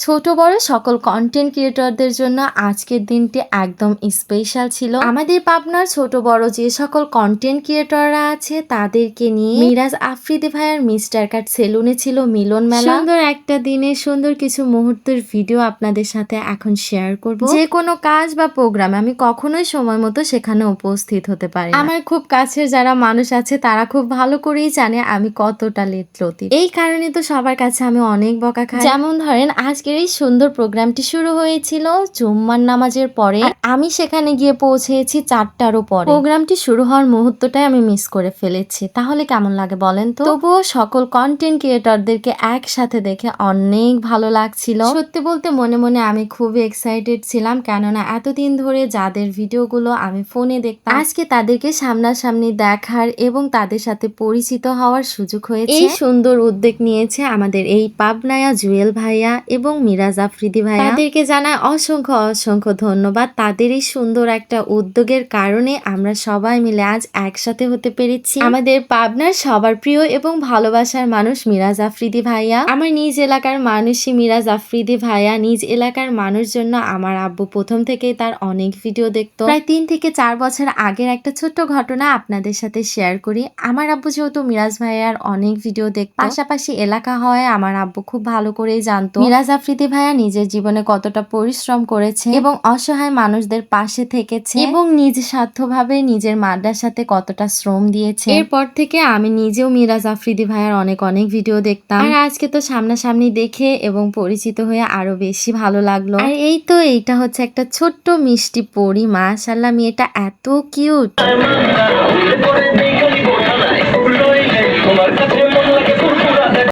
ছোট বড় সকল কন্টেন্ট ক্রিয়েটরদের জন্য আজকের দিনটি একদম স্পেশাল ছিল। আমাদের পাবনার ছোট বড় যে সকল কন্টেন্ট ক্রিয়েটররা আছে তাদেরকে নিয়ে মিরাজ আফ্রিদি ভাইয়ার মিস্টার কাট সেলুনে ছিল মিলন মেলা। সুন্দর একটা দিনে সুন্দর কিছু মুহূর্তের ভিডিও আপনাদের সাথে এখন শেয়ার করব। যে কোনো কাজ বা প্রোগ্রামে আমি কখনোই সময় মতো সেখানে উপস্থিত হতে পারি আমার খুব কাছের যারা মানুষ আছে তারা খুব ভালো করেই জানে আমি কতটা লেট লতি। এই কারণে তো সবার কাছে আমি অনেক বকা খাই। যেমন ধরেন আজকের এই সুন্দর প্রোগ্রামটি শুরু হয়েছিল জুম্মার নামাজের পরে। আমি সেখানে গিয়ে পৌঁছেছি চারটারও পরে প্রোগ্রামটি শুরু হওয়ার মুহূর্তটাই আমি মিস করে ফেলেছি। তাহলে কেমন লাগে বলেন তো? তবুও সকল কন্টেন্ট ক্রিয়েটরদেরকে একসাথে দেখে অনেক ভালো লাগছিল। সত্যি বলতে মনে মনে আমি খুবই এক্সাইটেড ছিলাম, কেননা এতদিন ধরে যাদের ভিডিওগুলো আমি ফোনে দেখতাম, আজকে তাদেরকে সামনাসামনি দেখার এবং তাদের সাথে পরিচিত হওয়ার সুযোগ হয়েছে। এই সুন্দর উদ্যোগ নিয়েছে আমাদের এই পাবনায়া জুয়েল ভাইয়া এবং মিরাজ আফ্রিদি ভাইয়া। তাদেরকে জানায় অসংখ্য অসংখ্য ধন্যবাদ। তাদের এই সুন্দর একটা উদ্যোগের কারণে আমরা সবাই মিলে আজ একসাথে হতে পেরেছি। আমাদের পাবনার সবার প্রিয় এবং ভালোবাসার মানুষ মিরাজ আফ্রিদি ভাইয়া। আমার নিজ এলাকার মানুষই মিরাজ আফ্রিদি ভাইয়া। নিজ এলাকার মানুষ জন্য আমার আব্বু প্রথম থেকেই তার অনেক ভিডিও দেখতো। প্রায় তিন থেকে চার বছর আগের একটা ছোট্ট ঘটনা আপনাদের সাথে শেয়ার করি। আমার আব্বু যেহেতু মিরাজ ভাইয়ার অনেক ভিডিও দেখতো। পাশাপাশি এলাকা হয়, আমার আব্বু খুব ভালো করেই জানতো। মিরাজ আফ্রিদি ভাইয়া নিজের জীবনে কতটা পরিশ্রম করেছে এবং অসহায় মানুষদের পাশে থেকেছে এবং নিজ স্বার্থভাবে নিজের মাদ্রাসাতে কতটা শ্রম দিয়েছে। এরপর থেকে আমি নিজেও মিরাজ আফ্রিদি ভাইয়ার অনেক অনেক ভিডিও দেখতাম। আর আজকে তো সামনাসামনি দেখে এবং পরিচিত হয়ে আরও বেশি ভালো লাগল। আর এই তো এইটা হচ্ছে একটা ছোট্ট মিষ্টি পরি মাশাল্লাহ মেয়েটা এত কিউট।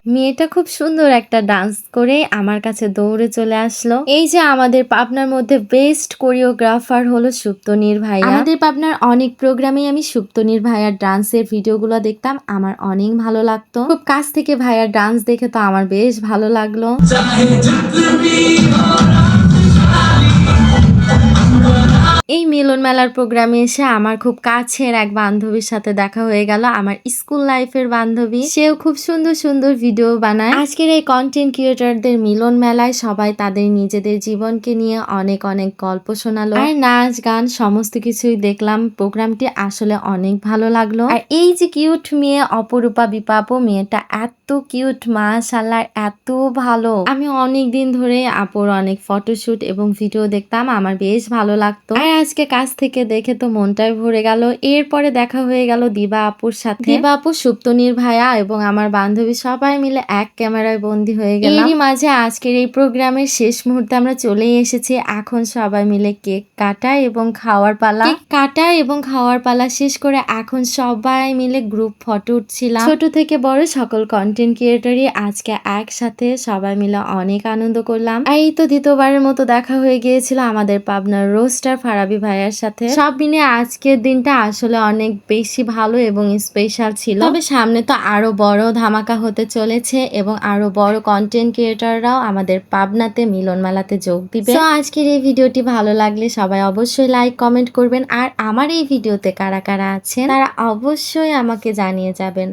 মেয়েটা খুব সুন্দর একটা ডান্স করে আমার কাছে দৌড়ে চলে আসলো। এই যে আমাদের পাবনার মধ্যে বেস্ট কোরিওগ্রাফার হলো সুপ্তনির ভাইয়া। আমাদের পাবনার অনেক প্রোগ্রামে আমি সুপ্তনির ভাইয়ার ডান্সের ভিডিওগুলো দেখতাম আমার অনেক ভালো লাগতো। খুব কাছ থেকে ভাইয়ার ডান্স দেখে তো আমার বেশ ভালো লাগল। এই মিলন মেলার প্রোগ্রামে এসে আমার খুব কাছের এক বান্ধবীর সাথে দেখা হয়ে গেল, আমার স্কুল লাইফের বান্ধবী। সেও খুব সুন্দর সুন্দর ভিডিও বানায়। আজকের এই কন্টেন্ট ক্রিয়েটরদের মিলন মেলায় সবাই তাদের নিজেদের জীবনকে নিয়ে অনেক অনেক গল্প শোনালো। আর নাচ, গান, সমস্ত কিছুই দেখলাম। প্রোগ্রামটি আসলে অনেক ভালো লাগল। আর এই যে কিউট মেয়ে অপরূপা বিপাপ, মেয়েটা এত কিউট মাশাল্লাহ এত ভালো। আমি অনেক দিন ধরে আপুর অনেক ফটোশুট এবং ভিডিও দেখতাম, আমার বেশ ভালো লাগতো। আর আজকে কাছ থেকে দেখে তো মনটাই ভরে গেল। এরপরে দেখা হয়ে গেল দিবা আপুর সাথে। দিবা আপু সুপ্তনির ভাইয়া এবং আমার বান্ধবী সবাই মিলে এক ক্যামেরায় বন্দি হয়ে গেল এরই মাঝে আজকের এই প্রোগ্রামের শেষ মুহূর্তে আমরা চলেই এসেছি। এখন সবাই মিলে কেক কাটা এবং খাওয়ার পালা। কাটা এবং খাওয়ার পালা শেষ করে এখন সবাই মিলে গ্রুপ ফটো উঠছিলাম। ছোট থেকে বড় সকল কন্টেন্ট ক্রিয়েটরই আজকে একসাথে সবাই মিলে অনেক আনন্দ করলাম। এই তো দ্বিতীয়বারের মতো দেখা হয়ে গিয়েছিল আমাদের পাবনার রোস্টার ফারাবি ভাইয়ার সাথে। সব মিলে আজকের দিনটা আসলে অনেক বেশি ভালো এবং স্পেশাল ছিল। তবে সামনে তো আরও বড় ধামাকা হতে চলেছে এবং আরও বড় কন্টেন্ট ক্রিয়েটররাও আমাদের পাবনাতে মিলন মেলাতে যোগ দিবে। তো আজকের এই ভিডিওটি ভালো লাগলে সবাই অবশ্যই লাইক কমেন্ট করবেন। আর আমার এই ভিডিওতে কারা কারা আছেন তারা অবশ্যই আমাকে জানিয়ে যাবেন।